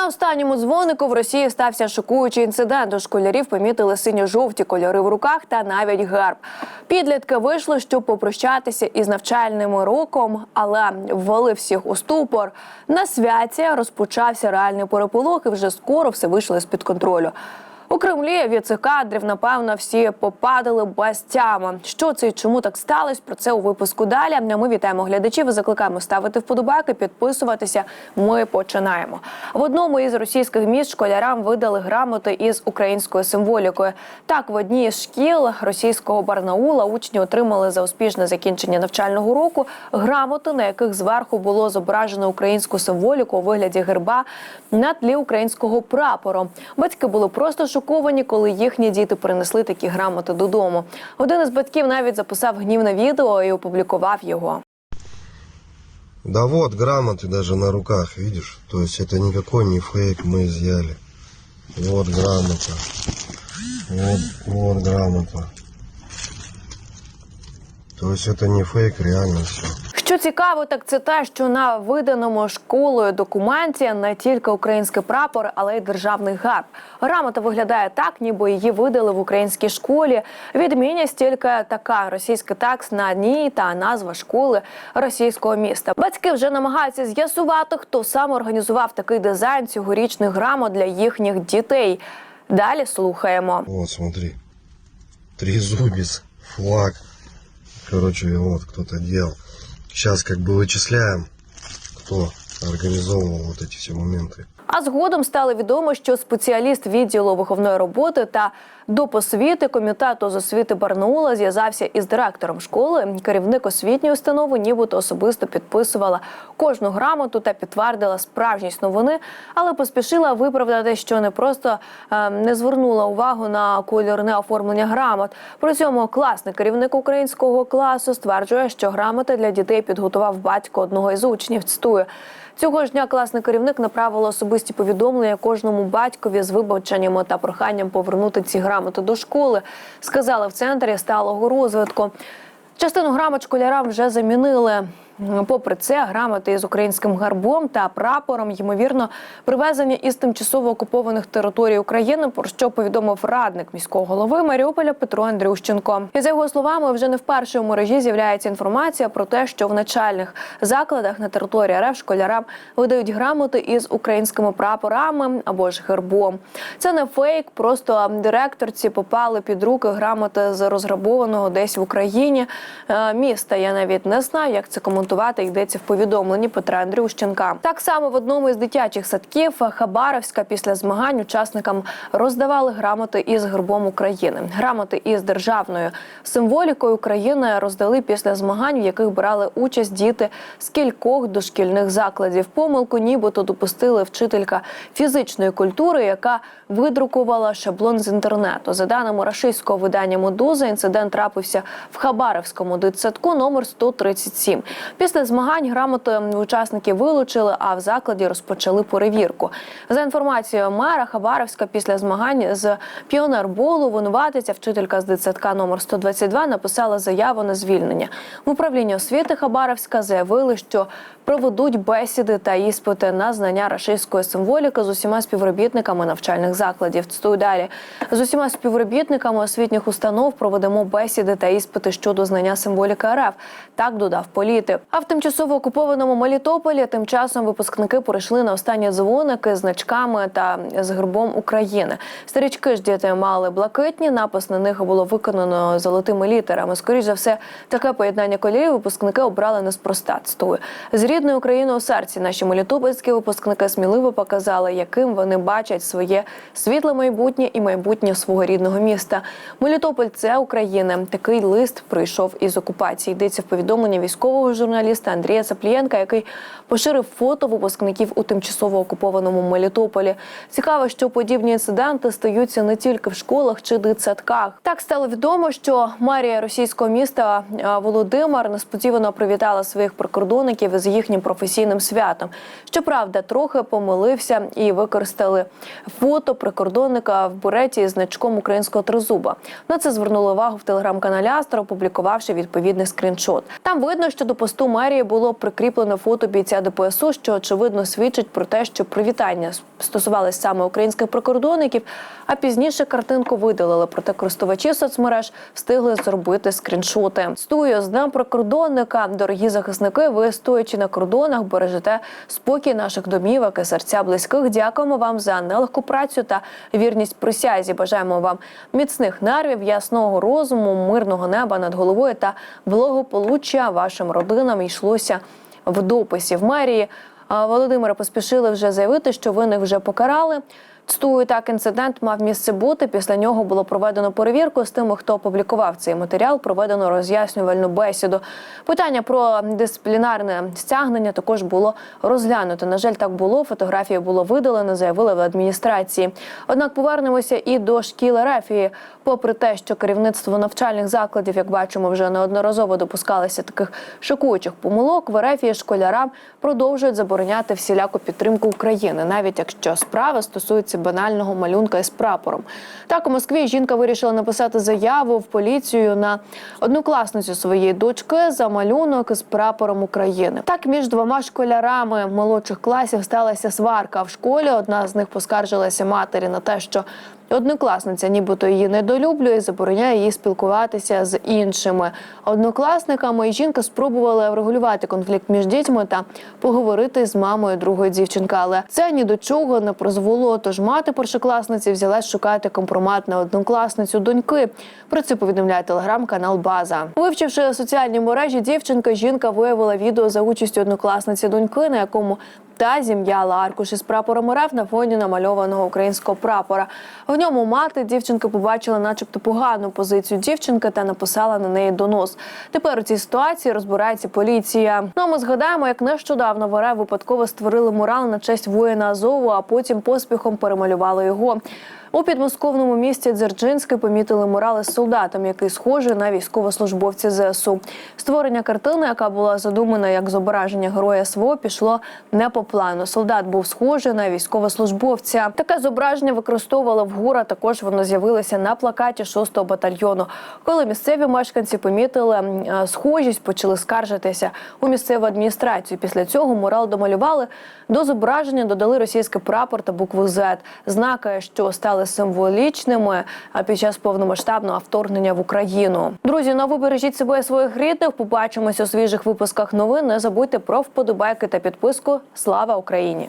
На останньому дзвонику в Росії стався шокуючий інцидент. У школярів помітили синьо-жовті кольори в руках та навіть герб. Підлітки вийшли, щоб попрощатися із навчальним роком, але ввели всіх у ступор. На святі розпочався реальний переполох, і вже скоро все вийшло з під контролю. У Кремлі від цих кадрів, напевно, всі попадали без. Що це і чому так сталося? Про це у випуску далі. А Ми вітаємо глядачів і закликаємо ставити вподобайки, підписуватися. Ми починаємо. В одному із російських міст школярам видали грамоти із українською символікою. Так, в одній із шкіл російського Барнаула учні отримали за успішне закінчення навчального року грамоти, на яких зверху було зображено українську символіку у вигляді герба на тлі українського прапору. Батьки були просто шоковані, коли їхні діти принесли такі грамоти додому. Один із батьків навіть записав гнівне відео і опублікував його. Да вот, грамоты даже на руках, видишь? То есть это никакой не фейк, мы изъяли. Вот грамота. Вот, вот грамота. То есть это не фейк, реально все. Що цікаво, так це те, що на виданому школою документі не тільки український прапор, але й державний герб. Грамота виглядає так, ніби її видали в українській школі. Відмінність тільки така російський текст на ній та назва школи російського міста. Батьки вже намагаються з'ясувати, хто саме організував такий дизайн цьогорічних грамот для їхніх дітей. Далі слухаємо. Вот, смотри. Трезубец, флаг. Короче, вот кто-то делал. Сейчас как бы вычисляем, кто организовывал вот эти все моменты. А згодом стало відомо, що спеціаліст відділу виховної роботи та допосвіти комітету з освіти Барнаула зв'язався із директором школи. Керівник освітньої установи, нібито особисто підписувала кожну грамоту та підтвердила справжність новини, але поспішила виправдати, що не просто е, не звернула увагу на кольорне оформлення грамот. При цьому класний керівник українського класу стверджує, що грамоти для дітей підготував батько одного із учнів. Цитую. Цього ж дня класний керівник направила особисті повідомлення кожному батькові з вибаченнями та проханням повернути ці грамоти до школи. Сказали в центрі сталого розвитку. Частину грамот школярам вже замінили. Попри це, грамоти із українським гербом та прапором, ймовірно, привезені із тимчасово окупованих територій України, про що повідомив радник міського голови Маріуполя Петро Андрющенко. І за його словами, вже не вперше у мережі з'являється інформація про те, що в начальних закладах на території РФ школярам видають грамоти із українськими прапорами або ж гербом. Це не фейк, просто директорці попали під руки грамоти з розграбованого десь в Україні е, міста. Я навіть не знаю, як це коментувати. Йдеться в повідомленні Петра Андрющенка. Так само в одному із дитячих садків Хабаровська після змагань учасникам роздавали грамоти із гербом України. Грамоти із державною символікою України роздали після змагань, в яких брали участь діти з кількох дошкільних закладів. Помилку нібито допустили вчителька фізичної культури, яка видрукувала шаблон з інтернету. За даними рашистського видання Медуза, інцидент трапився в Хабаровському дитсадку номер 137. Після змагань грамоти учасники вилучили, а в закладі розпочали перевірку. За інформацією мера Хабаровська, після змагань з піонерболу винуватиця вчителька з дитсадка номер 122 написала заяву на звільнення. В управлінні освіти Хабаровська заявили, що проведуть бесіди та іспити на знання рашистської символіки з усіма співробітниками навчальних закладів. Цитую далі з усіма співробітниками освітніх установ проведемо бесіди та іспити щодо знання символіки РФ. Так додав політик. А в тимчасово окупованому Мелітополі тим часом випускники перейшли на останні дзвоники з значками та з гербом України. Старічки ж діти мали блакитні. Напис на них було виконано золотими літерами. Скоріше за все, таке поєднання кольорів випускники обрали неспроста. Цитую. з рідною Україною у серці. Наші мелітопольські випускники сміливо показали, яким вони бачать своє світле майбутнє і майбутнє свого рідного міста. Мелітополь це Україна. Такий лист прийшов із окупації. Йдеться в повідомленні військового журналіста Андрія Цаплієнка, який поширив фото випускників у тимчасово окупованому Мелітополі. Цікаво, що подібні інциденти стаються не тільки в школах чи дитсадках. Так стало відомо, що мерія російського міста Володимир несподівано привітала своїх прикордонників з їхнім професійним святом. Щоправда, трохи помилився і використали фото прикордонника в буреті з значком українського тризуба. На це звернули увагу в телеграм-каналі Астра, опублікувавши відповідний скріншот. Там видно, що до посту мосту мерії було прикріплено фото бійця ДПСУ, що очевидно свідчить про те, що привітання стосувалися саме українських прикордонників. А пізніше картинку видалили. Проте користувачі соцмереж встигли зробити скріншоти. Стою з днем прикордонника. Дорогі захисники, ви стоячи на кордонах, бережете спокій наших домівок і серця близьких. Дякуємо вам за нелегку працю та вірність присязі. Бажаємо вам міцних нервів, ясного розуму, мирного неба над головою та благополуччя вашим родинам. Йшлося в дописі в мерії. Володимира поспішили вже заявити, що винних вже покарали. Цитую, так інцидент мав місце бути. Після нього було проведено перевірку з тими, хто опублікував цей матеріал. Проведено роз'яснювальну бесіду. Питання про дисциплінарне стягнення також було розглянуто. На жаль, так було. Фотографії було видалено, заявили в адміністрації. Однак повернемося і до шкіл Рефії. Попри те, що керівництво навчальних закладів, як бачимо, вже неодноразово допускалися таких шокуючих помилок. В Ерефії школярам продовжують забороняти всіляку підтримку України, навіть якщо справа стосується банального малюнка із прапором. Так у Москві жінка вирішила написати заяву в поліцію на однокласницю своєї дочки за малюнок із прапором України. Так між двома школярами молодших класів сталася сварка в школі. Одна з них поскаржилася матері на те, що Однокласниця, нібито її недолюблює, забороняє їй спілкуватися з іншими однокласниками. І жінка спробувала врегулювати конфлікт між дітьми та поговорити з мамою другої дівчинки. Але це ні до чого не призвело. Тож мати першокласниці взялась шукати компромат на однокласницю доньки. Про це повідомляє телеграм-канал База. Вивчивши соціальні мережі, дівчинка жінка виявила відео за участю однокласниці доньки, на якому та зім'яла аркуш із прапором РФ на фоні намальованого українського прапора. В ньому мати дівчинки побачила, начебто, погану позицію дівчинки та написала на неї донос. Тепер у цій ситуації розбирається поліція. Ну а ми згадаємо, як нещодавно в РФ випадково створили мурал на честь воїна Азову, а потім поспіхом перемалювали його. У підмосковному місті Дзержинське помітили мурали з солдатом, який схожий на військовослужбовця ЗСУ. Створення картини, яка була задумана як зображення героя СВО, пішло не по плану. Солдат був схожий на військовослужбовця. Таке зображення використовувала вгора. Також воно з'явилося на плакаті 6-го батальйону. Коли місцеві мешканці помітили е, схожість, почали скаржитися у місцеву адміністрацію. Після цього мурал домалювали. До зображення додали російський прапор та букву Z. знаки, що стали символічними а під час повномасштабного вторгнення в Україну. Друзі, ну ви бережіть себе і своїх рідних. Побачимося у свіжих випусках новин. Не забудьте про вподобайки та підписку. Слава Україні!